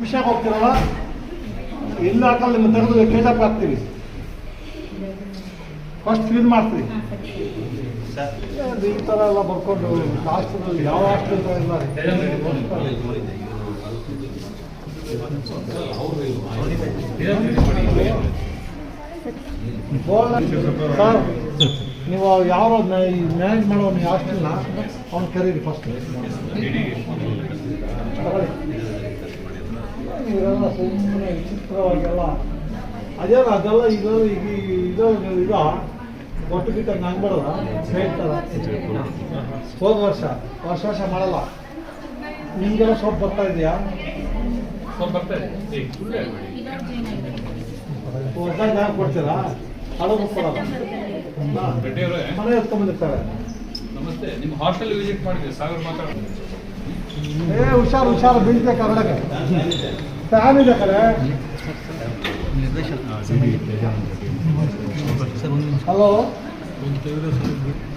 ವಿಷಯಕ್ಕೆ ಹೋಗ್ತೀರಲ್ಲ ಎಲ್ಲ ಹಾಕಲ್ಲ ನಿಮ್ಮ ತೆಗೆದು ಕೇಟಪ್ ಹಾಕ್ತೀವಿ ಫಸ್ಟ್ ಕ್ಲೀನ್ ಮಾಡ್ತೀವಿ ಅದು ಈ ಥರ ಎಲ್ಲ ಬರ್ಕೊಂಡು ಹಾಸ್ಟೆಲ್ ಯಾವ ಹಾಸ್ಟೆಲ್ ಇಲ್ಲ. ಸರ್ ನೀವು ಯಾವ ಮ್ಯಾನೇಜ್ ಮಾಡೋ ನೀವು ಹಾಸ್ಟೆಲ್ನ ಅವ್ನು ಕರೀರಿ ಫಸ್ಟ್ ಇವರೆಲ್ಲ ಸುಮ್ಮನೆ ವಿಚಿತ್ರವಾಗೆಲ್ಲ ಅದೇನು ಅದೆಲ್ಲ ಇದು ಈಗ ಇದು ಇದು ಒಟ್ಟು ಬಿಟ್ಟ ನಂಗೆ ಬರೋದ ಹೇಳ್ತಾರ. ಹೋದ ವರ್ಷ ವರ್ಷ ವರ್ಷ ಮಾಡಲ್ಲ. ನಿಮಗೆಲ್ಲ ಸೊಪ್ಪು ಬರ್ತಾ ಇದೆಯಾ? ಹೊಸ್ದಾಗಿ ಯಾರು ಕೊಡ್ತೀರಾ? ಹಳಬು ಕೊಡಲ್ಲ. ಹಾ. ರೆಡ್ಡಿಯವರೇ ಮನೆ ಎತ್ಕೊಂಡ್ಬಂದಿರ್ತಾರೆ ನಮಸ್ತೆ. ನಿಮ್ಮ ಹಾಸ್ಟೆಲ್ ವಿಸಿಟ್ ಮಾಡಿದ್ವಿ ಸಾಗರ್ ಮಾತಾಡೋದು. ಏ, ಹುಷಾರು ಹುಷಾರು ಬೀಳ್ತೆ ಕನ್ನಡಕ್ಕೆ ಫ್ಯಾನ್ ಇದೆ ಕಡೆ ಹಲೋ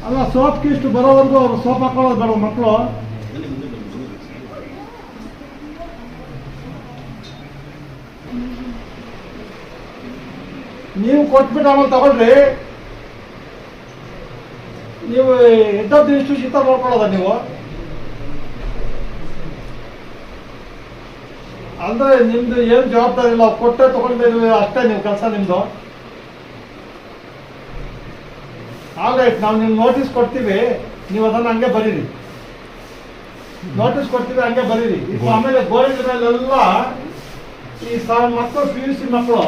ಅಲ್ಲ, ಸೋಪ್ ಇಷ್ಟು ಬರೋವರೆಗೂ ಅವ್ರು ಸೋಪ್ ಹಾಕೊಳ್ಳೋದು ಬೇಡ ಮಕ್ಕಳು ನೀವು ಕೊಟ್ಬಿಟ್ಟು ಆಮೇಲೆ ತಗೊಳ್ರಿ. ನೀವು ಎದ್ದದ್ದು ಇಷ್ಟು ಶೀತ ನೋಡ್ಕೊಳ್ಳೋದ ನೀವು? ಅಂದ್ರೆ ನಿಮ್ದು ಏನು ಜವಾಬ್ದಾರಿ ಇಲ್ಲ ಕೊಟ್ಟೆ ತಗೊಂಡಿದ್ದೀವಿ ಅಷ್ಟೇ ನೀವು ಕೆಲಸ ನಿಮ್ದು. ಆಲ್ರೈಟ್ ನಾವು ನಿಮ್ಗೆ ನೋಟಿಸ್ ಕೊಡ್ತೀವಿ ನೀವು ಅದನ್ನ ಹಂಗೆ ಬರೀರಿ. ನೋಟಿಸ್ ಕೊಡ್ತೀವಿ ಹಂಗೆ ಬರೀರಿ. ಇದು ಆಮೇಲೆ ಗೋಲ್ಡ್ ಮೇಲೆಲ್ಲ ಈ ಮಕ್ಕಳು ಪಿ ಯು ಸಿ ಮಕ್ಕಳು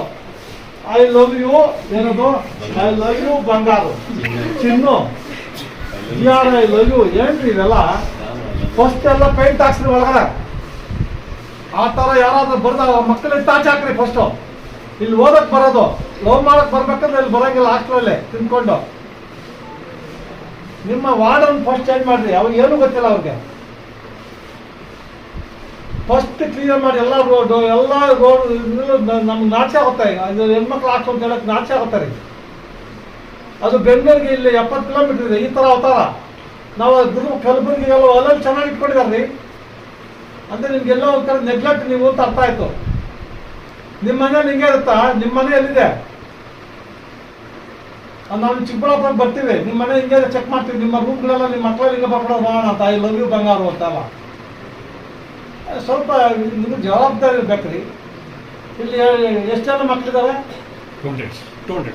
ಐ ಲವ್ ಯು ಏನದು? ಐ ಲವ್ ಯು ಬಂಗಾರು. ಚಿನ್ನು. ಜಿ ಆರ್ ಐ ಲವ್ ಯು ಏನ್ರಿ ಇವೆಲ್ಲ? ಫಸ್ಟ್ ಎಲ್ಲ ಪೇಂಟ್ ಹಾಕ್ಸ್ರಿ ಒಳಗಡೆ. ಆ ಥರ ಯಾರಾದ್ರೂ ಬರ್ದಾಗ ಮಕ್ಕಳಿಗೆ ತಾಚಾಕ್ರಿ ಫಸ್ಟು ಇಲ್ಲಿ ಓದಕ್ ಬರೋದು ಲೋನ್ ಮಾಡಕ್ ಬರ್ಬೇಕಂದ್ರೆ ಇಲ್ಲಿ ಬರಂಗಿಲ್ಲ ಹಾಸ್ಟೆಲಲ್ಲಿ ತಿನ್ಕೊಂಡು. ನಿಮ್ಮ ವಾರ್ಡನ್ ಫಸ್ಟ್ ಚೇಂಜ್ ಮಾಡ್ರಿ, ಅವ್ರಿಗೆ ಏನು ಗೊತ್ತಿಲ್ಲ ಅವ್ರಿಗೆ. ಫಸ್ಟ್ ಕ್ಲಿಯರ್ ಮಾಡಿ ಎಲ್ಲ ರೋಡು ಎಲ್ಲ ರೋಡ್ ನಮ್ಗೆ ನಾಚೆ ಆಗುತ್ತೆ. ಅದು ಹೆಣ್ಮಕ್ಳು ಹಾಕ್ಸೋ ಅಂತ ಹೇಳಕ್ ನಾಚೆ ಆಗುತ್ತೆ ಅದು ಬೆಂಗಳೂರಿಗೆ ಇಲ್ಲಿ ಎಪ್ಪತ್ತು ಕಿಲೋಮೀಟರ್ ಇದೆ, ಈ ಥರ ಅವತಾರ ನಾವು ಗುರು ಕಲಬುರಗಿಗೆಲ್ಲ ಅಲ್ಲಲ್ಲಿ ಚೆನ್ನಾಗಿ ಇಟ್ಕೊಂಡಿದ್ದಾರೆ ರೀ ಅಂದ್ರೆ ನಿಮ್ಗೆಲ್ಲ ಒಂದ್ ಕಡೆ ನೆಗ್ಲೆಕ್ಟ್ ನೀವು ಅಂತ ಅರ್ಥ ಆಯ್ತು. ನಿಮ್ಮ ಮನೆ ನಿಂಗೆ ಇರುತ್ತಾ? ನಿಮ್ಮ ಮನೆ ಎಲ್ಲಿದೆ? ನಾನು ನಾವು ಚಿಕ್ಕಬಳ್ಳಾಪುರ ಬರ್ತೀವಿ. ನಿಮ್ಮ ಮನೆ ಹಿಂಗೆ ಚೆಕ್ ಮಾಡ್ತೀವಿ. ನಿಮ್ಮ ರೂಮ್ಗಳೆಲ್ಲ ನಿಮ್ಮ ಮಕ್ಕಳಲ್ಲಿ ಹಿಂಗೆ ಬರ್ಕೊಳ್ಳೋದು ನೋಡೋಣ ಅಂತ. ಐ ಲವ್ ಯು ಬಂಗಾರು ಅಂತಲ್ಲ ಸ್ವಲ್ಪ ನಿಮ್ಗೆ ಜವಾಬ್ದಾರಿ ಇರ್ಬೇಕ್ರಿ. ಇಲ್ಲಿ ಎಷ್ಟು ಜನ ಮಕ್ಕಳಿದ್ದಾರೆ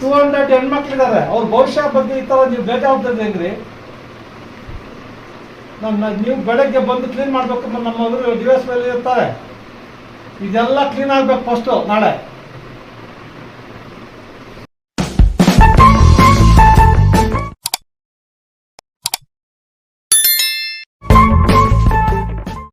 ಟೂ ಹಂಡ್ರೆಡ್ ಹೆಣ್ಮಕ್ಳಿದ್ದಾರೆ ಅವ್ರ ಭವಿಷ್ಯ ಬಗ್ಗೆ ಈ ಥರ ನೀವು ಬೇಕಾಗ್ತದೆ ಹೆಂಗ್ರಿ ನಮ್ಮ ನೀವು ಬೆಳಗ್ಗೆ ಬಂದು ಕ್ಲೀನ್ ಮಾಡಬೇಕು ನಮ್ಮ ಅವರು ಡಿ ಎಸ್ ಮೇಲೆ ಇರ್ತಾರೆ. ಇದೆಲ್ಲ ಕ್ಲೀನ್ ಆಗ್ಬೇಕು ಫಸ್ಟು ನಾಳೆ.